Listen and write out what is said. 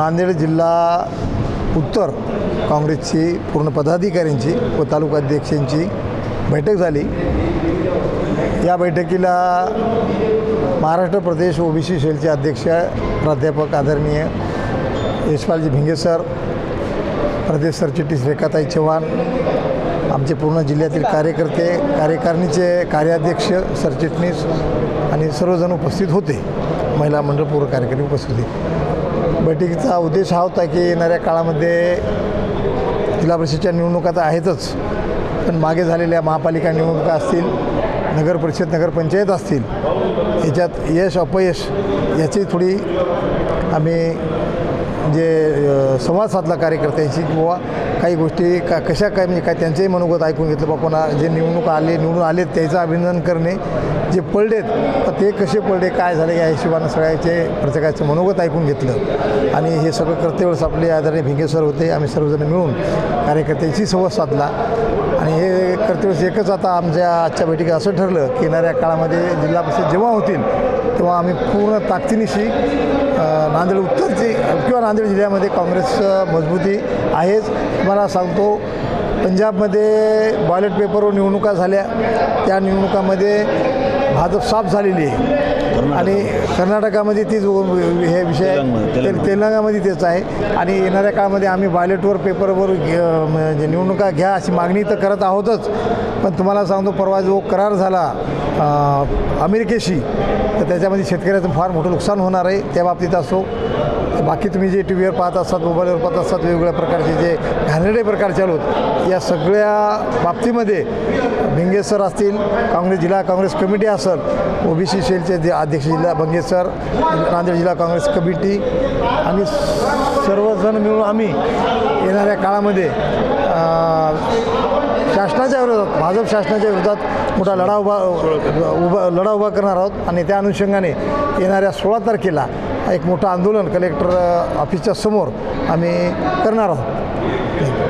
नांदेड जिल्हा उत्तर काँग्रेसची पूर्ण पदाधिकाऱ्यांची व तालुकाध्यक्षांची बैठक झाली. या बैठकीला महाराष्ट्र प्रदेश ओबीसी सेलचे अध्यक्ष प्राध्यापक आदरणीय यशपालजी भिंगे सर प्रदेश सरचिटणीस रेखाताई चव्हाण आमचे पूर्ण जिल्ह्यातील कार्यकर्ते कार्यकारिणीचे कार्याध्यक्ष सरचिटणीस आणि सर्वजण उपस्थित होते. महिला मंडळ पूर्व कार्यकारी उपस्थित होते. बैठकीचा उद्देश हा होता की येणाऱ्या काळामध्ये जिल्हा परिषदच्या निवडणुका तर आहेतच पण मागे झालेल्या महापालिका निवडणुका असतील नगर परिषद नगरपंचायत असतील याच्यात यश अपयश याची थोडी आम्ही जे संवाद साधला कार्यकर्त्यांशी किंवा काही गोष्टी का कशा काय म्हणजे काय त्यांचंही मनोगत ऐकून घेतलं बा कोणा जे निवडणूक आले निवडून आले त्याचं अभिनंदन करणे जे पडलेत तर ते कसे पडले काय झाले या हिशोबानं सगळ्याचे प्रत्येकाचं मनोगत ऐकून घेतलं. आणि हे सगळं करतेवेळेस आपले आदरणीय भिंगे सर होते आम्ही सर्वजण मिळून कार्यकर्त्यांशी संवाद साधला. आणि हे करतेवेळेस एकच आता आमच्या आजच्या बैठकीत असं ठरलं की येणाऱ्या काळामध्ये जिल्हा परिषद जेव्हा होतील तेव्हा आम्ही पूर्ण ताकदीनिशी नांदेड उत्तरची किंवा नांदेड जिल्ह्यामध्ये काँग्रेस अ, मजबूती आहेच. तुम्हाला सांगतो पंजाबमध्ये बॉलेट पेपरवर निवडणुका झाल्या. त्या निवडणुकामध्ये भाजप साफ झालेली आहे. आणि कर्नाटकामध्ये तीच हे विषय आहे. ते- तेलंगणामध्ये तेच आहे. आणि येणाऱ्या काळामध्ये आम्ही बॉलेटवर पेपरवर म्हणजे निवडणुका घ्या अशी मागणी तर करत आहोतच. पण तुम्हाला सांगतो परवा जो करार झाला अमेरिकेशी तर त्याच्यामध्ये शेतकऱ्याचं फार मोठं नुकसान होणार आहे. त्या बाबतीत असो बाकी तुम्ही जे टी व्हीवर पाहत असतात मोबाईलवर पाहत असतात वेगवेगळ्या प्रकारचे जे घाणेरडे प्रकार चालू या सगळ्या बाबतीमध्ये भिंगे सर असतील काँग्रेस जिल्हा काँग्रेस कमिटी असेल ओबीसी सेलचे जे अध्यक्ष जिल्हा भंगे सर नांदेड जिल्हा काँग्रेस कमिटी आणि सर्वजण मिळून आम्ही येणाऱ्या काळामध्ये शासनाच्या विरोधात भाजप शासनाच्या विरोधात मोठा लढा उभा उभा लढा उभा करणार आहोत. आणि त्या अनुषंगाने येणाऱ्या सोळा तारखेला एक मोठं आंदोलन कलेक्टर ऑफिसच्या समोर आम्ही करणार आहोत.